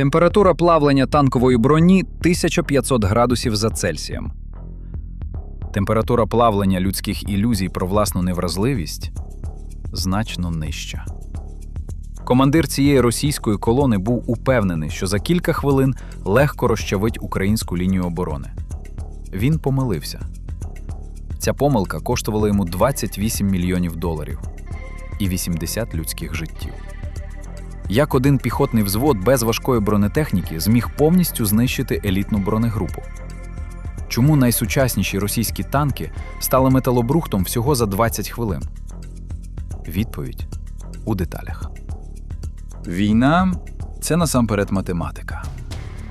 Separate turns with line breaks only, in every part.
Температура плавлення танкової броні 1500 градусів за Цельсієм. Температура плавлення людських ілюзій про власну невразливість значно нижча. Командир цієї російської колони був упевнений, що за кілька хвилин легко розчавить українську лінію оборони. Він помилився. Ця помилка коштувала йому 28 мільйонів доларів і 80 людських життів. Як один піхотний взвод без важкої бронетехніки зміг повністю знищити елітну бронегрупу? Чому найсучасніші російські танки стали металобрухтом всього за 20 хвилин? Відповідь у деталях. Війна це насамперед математика.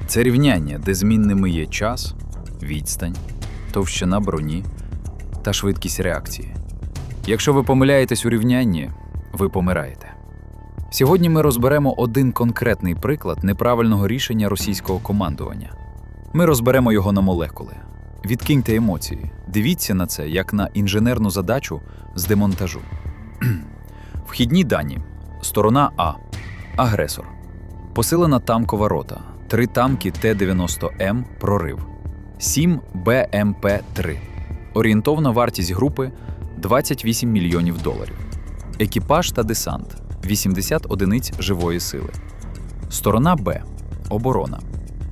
Це рівняння, де змінними є час, відстань, товщина броні та швидкість реакції. Якщо ви помиляєтесь у рівнянні, ви помираєте. Сьогодні ми розберемо один конкретний приклад неправильного рішення російського командування. Ми розберемо його на молекули. Відкиньте емоції, дивіться на це як на інженерну задачу з демонтажу. Вхідні дані. Сторона А. Агресор. Посилена тамкова рота. Три тамки Т-90М прорив. 7 БМП-3. Орієнтовна вартість групи 28 мільйонів доларів. Екіпаж та десант 80 одиниць живої сили. Сторона Б. Оборона.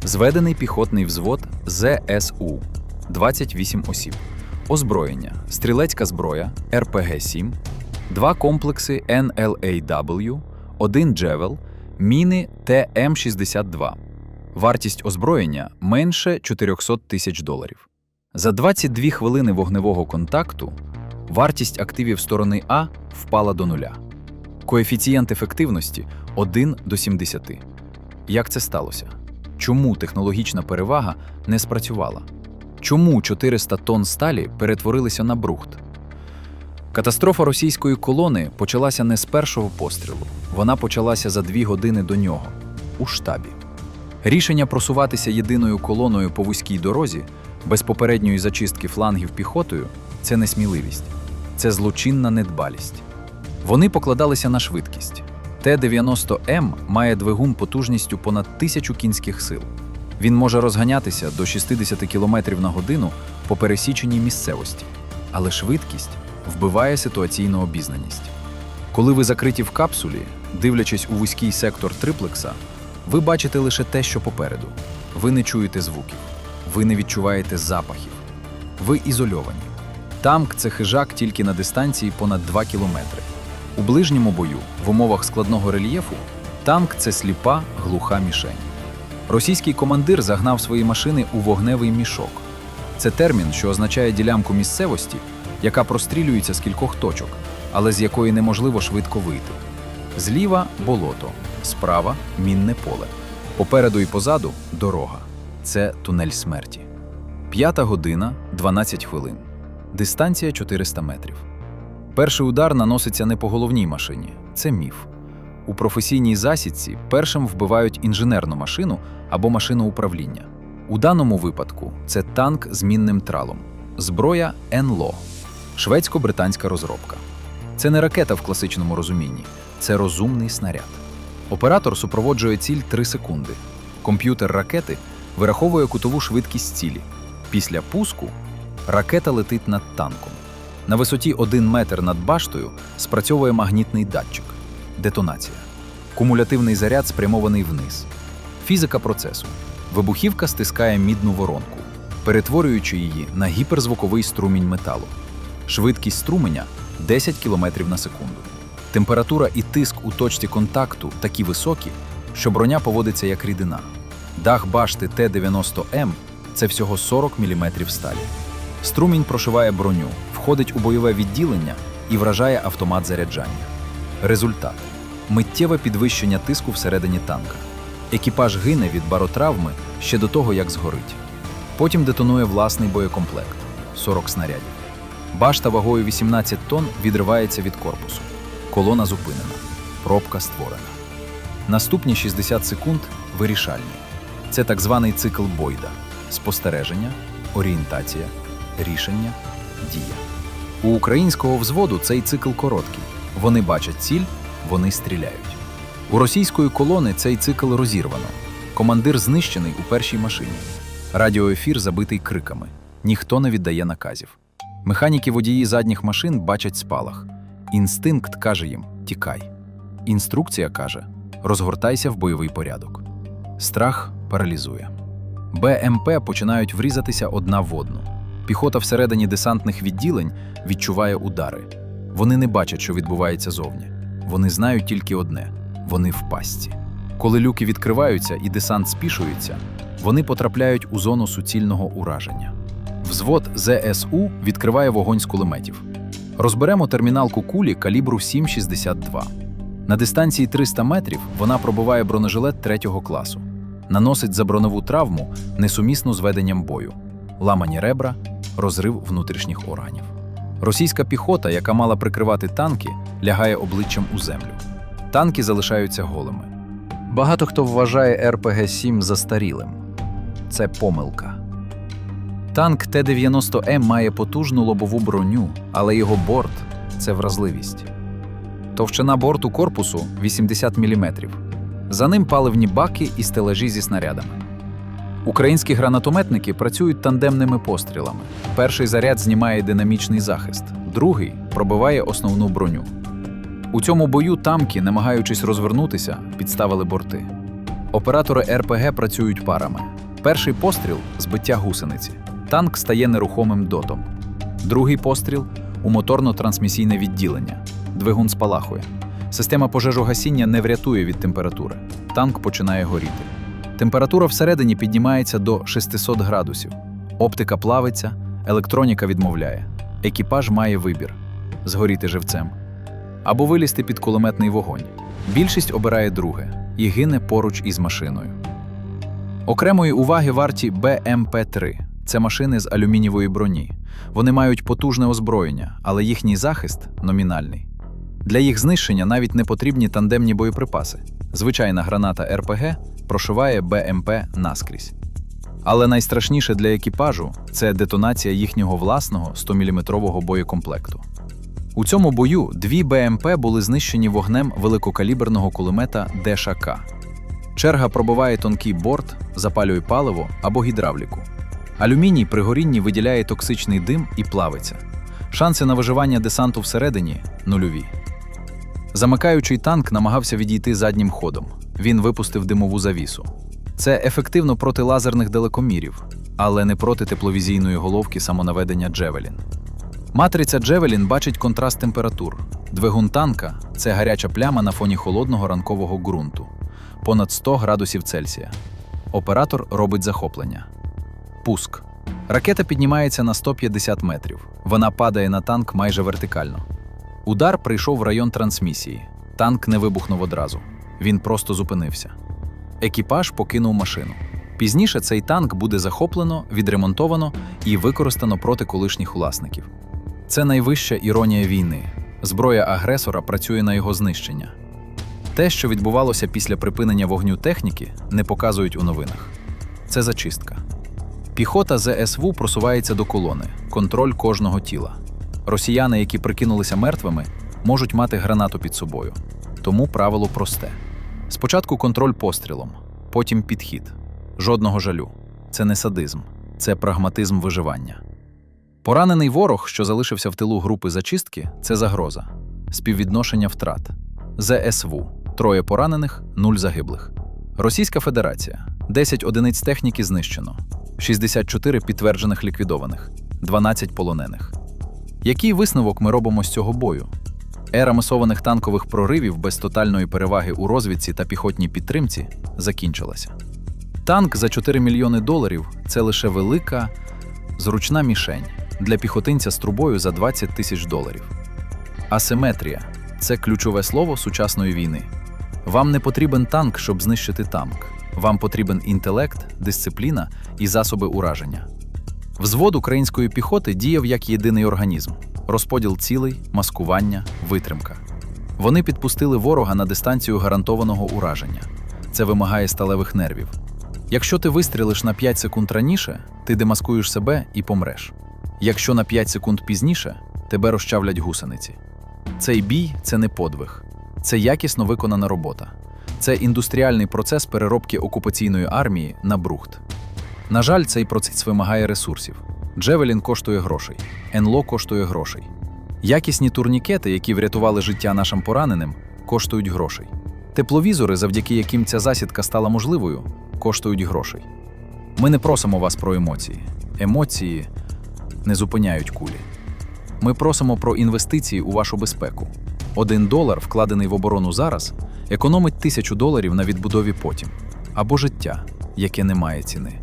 Зведений піхотний взвод ЗСУ 28 осіб. Озброєння. Стрілецька зброя РПГ-7, два комплекси NLAW, один джевел, міни ТМ-62. Вартість озброєння менше 400 тисяч доларів. За 22 хвилини вогневого контакту вартість активів сторони А впала до нуля. Коефіцієнт ефективності 1 до 70. Як це сталося? Чому технологічна перевага не спрацювала? Чому 400 тонн сталі перетворилися на брухт? Катастрофа російської колони почалася не з першого пострілу, вона почалася за дві години до нього у штабі. Рішення просуватися єдиною колоною по вузькій дорозі без попередньої зачистки флангів піхотою це не сміливість, це злочинна недбалість. Вони покладалися на швидкість. Т-90М має двигун потужністю понад тисячу кінських сил. Він може розганятися до 60 км на годину по пересіченій місцевості, але швидкість вбиває ситуаційну обізнаність. Коли ви закриті в капсулі, дивлячись у вузький сектор триплекса, ви бачите лише те, що попереду. Ви не чуєте звуків, ви не відчуваєте запахів, ви ізольовані. Танк це хижак тільки на дистанції понад 2 кілометри. У ближньому бою, в умовах складного рельєфу, танк це сліпа, глуха мішень. Російський командир загнав свої машини у вогневий мішок. Це термін, що означає ділянку місцевості, яка прострілюється з кількох точок, але з якої неможливо швидко вийти. Зліва болото, справа мінне поле. Попереду і позаду дорога. Це тунель смерті. П'ята година 12 хвилин. Дистанція 400 метрів. Перший удар наноситься не по головній машині, це міф. У професійній засідці першим вбивають інженерну машину або машину управління. У даному випадку це танк з мінним тралом, зброя НЛО, шведсько-британська розробка. Це не ракета в класичному розумінні, це розумний снаряд. Оператор супроводжує ціль 3 секунди. Комп'ютер ракети вираховує кутову швидкість цілі. Після пуску ракета летить над танком. На висоті 1 метр над баштою спрацьовує магнітний датчик. Детонація. Кумулятивний заряд спрямований вниз. Фізика процесу. Вибухівка стискає мідну воронку, перетворюючи її на гіперзвуковий струмінь металу. Швидкість струменя 10 км на секунду. Температура і тиск у точці контакту такі високі, що броня поводиться як рідина. Дах башти Т-90М це всього 40 мм сталі. Струмінь прошиває броню, входить у бойове відділення і вражає автомат заряджання. Результат миттєве підвищення тиску всередині танка. Екіпаж гине від баротравми ще до того, як згорить. Потім детонує власний боєкомплект 40 снарядів. Башта вагою 18 тонн відривається від корпусу. Колона зупинена. Пробка створена. Наступні 60 секунд вирішальні. Це так званий цикл Бойда: спостереження, орієнтація, рішення, дія. У українського взводу цей цикл короткий. Вони бачать ціль, вони стріляють. У російської колони цей цикл розірвано. Командир знищений у першій машині. Радіоефір забитий криками. Ніхто не віддає наказів. Механіки водії задніх машин бачать спалах. Інстинкт каже їм тікай. Інструкція каже розгортайся в бойовий порядок. Страх паралізує. БМП починають врізатися одна в одну. Піхота всередині десантних відділень відчуває удари. Вони не бачать, що відбувається зовні. Вони знають тільки одне вони в пастці. Коли люки відкриваються і десант спішується, вони потрапляють у зону суцільного ураження. Взвод ЗСУ відкриває вогонь з кулеметів. Розберемо терміналку кулі калібру 7,62. На дистанції 300 метрів вона пробиває бронежилет третього класу, наносить забронову травму несумісну з веденням бою, ламані ребра, розрив внутрішніх органів. Російська піхота, яка мала прикривати танки, лягає обличчям у землю. Танки залишаються голими. Багато хто вважає РПГ-7 застарілим. Це помилка. Танк Т-90М має потужну лобову броню, але його борт це вразливість. Товщина борту корпусу 80 мм. За ним паливні баки і стелажі зі снарядами. Українські гранатометники працюють тандемними пострілами. Перший заряд знімає динамічний захист, другий пробиває основну броню. У цьому бою тамки, намагаючись розвернутися, підставили борти. Оператори РПГ працюють парами. Перший постріл збиття гусениці. Танк стає нерухомим дотом. Другий постріл у моторно-трансмісійне відділення. Двигун спалахує. Система пожежогасіння не врятує від температури. Танк починає горіти. Температура всередині піднімається до 600 градусів. Оптика плавиться, електроніка відмовляє. Екіпаж має вибір згоріти живцем або вилізти під кулеметний вогонь. Більшість обирає друге і гине поруч із машиною. Окремої уваги варті БМП-3 це машини з алюмінієвої броні. Вони мають потужне озброєння, але їхній захист номінальний. Для їх знищення навіть не потрібні тандемні боєприпаси. Звичайна граната РПГ прошиває БМП наскрізь. Але найстрашніше для екіпажу це детонація їхнього власного 100-мм боєкомплекту. У цьому бою дві БМП були знищені вогнем великокаліберного кулемета ДШК. Черга пробиває тонкий борт, запалює паливо або гідравліку. Алюміній при горінні виділяє токсичний дим і плавиться. Шанси на виживання десанту всередині нульові. Замикаючий танк намагався відійти заднім ходом. Він випустив димову завісу. Це ефективно проти лазерних далекомірів, але не проти тепловізійної головки самонаведення Джевелін. Матриця Джевелін бачить контраст температур. Двигун танка це гаряча пляма на фоні холодного ранкового ґрунту, понад 100 градусів Цельсія. Оператор робить захоплення. Пуск. Ракета піднімається на 150 метрів. Вона падає на танк майже вертикально. Удар прийшов в район трансмісії. Танк не вибухнув одразу. Він просто зупинився. Екіпаж покинув машину. Пізніше цей танк буде захоплено, відремонтовано і використано проти колишніх власників. Це найвища іронія війни. Зброя агресора працює на його знищення. Те, що відбувалося після припинення вогню техніки, не показують у новинах. Це зачистка. Піхота ЗСВ просувається до колони, контроль кожного тіла. Росіяни, які прикинулися мертвими, можуть мати гранату під собою. Тому правило просте: спочатку контроль пострілом, потім підхід. Жодного жалю. Це не садизм, це прагматизм виживання. Поранений ворог, що залишився в тилу групи зачистки, це загроза, співвідношення втрат. ЗСВ троє поранених, нуль загиблих. Російська Федерація 10 одиниць техніки знищено, 64 підтверджених ліквідованих, 12 полонених. Який висновок ми робимо з цього бою? Ера масованих танкових проривів без тотальної переваги у розвідці та піхотній підтримці закінчилася. Танк за 4 мільйони доларів це лише велика, зручна мішень для піхотинця з трубою за 20 тисяч доларів. Асиметрія це ключове слово сучасної війни. Вам не потрібен танк, щоб знищити танк. Вам потрібен інтелект, дисципліна і засоби ураження. Взвод української піхоти діяв як єдиний організм: розподіл цілей, маскування, витримка. Вони підпустили ворога на дистанцію гарантованого ураження. Це вимагає сталевих нервів. Якщо ти вистрілиш на 5 секунд раніше, ти демаскуєш себе і помреш. Якщо на 5 секунд пізніше, тебе розчавлять гусениці. Цей бій це не подвиг, це якісно виконана робота. Це індустріальний процес переробки окупаційної армії на брухт. На жаль, цей процес вимагає ресурсів. Джевелін коштує грошей, НЛО коштує грошей. Якісні турнікети, які врятували життя нашим пораненим, коштують грошей. Тепловізори, завдяки яким ця засідка стала можливою, коштують грошей. Ми не просимо вас про емоції. Емоції не зупиняють кулі. Ми просимо про інвестиції у вашу безпеку. Один долар, вкладений в оборону зараз, економить тисячу доларів на відбудові потім або життя, яке не має ціни.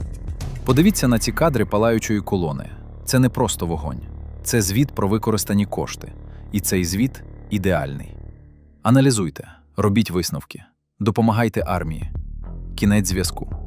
Подивіться на ці кадри палаючої колони. Це не просто вогонь, це звіт про використані кошти. І цей звіт ідеальний. Аналізуйте, робіть висновки, допомагайте армії. Кінець зв'язку.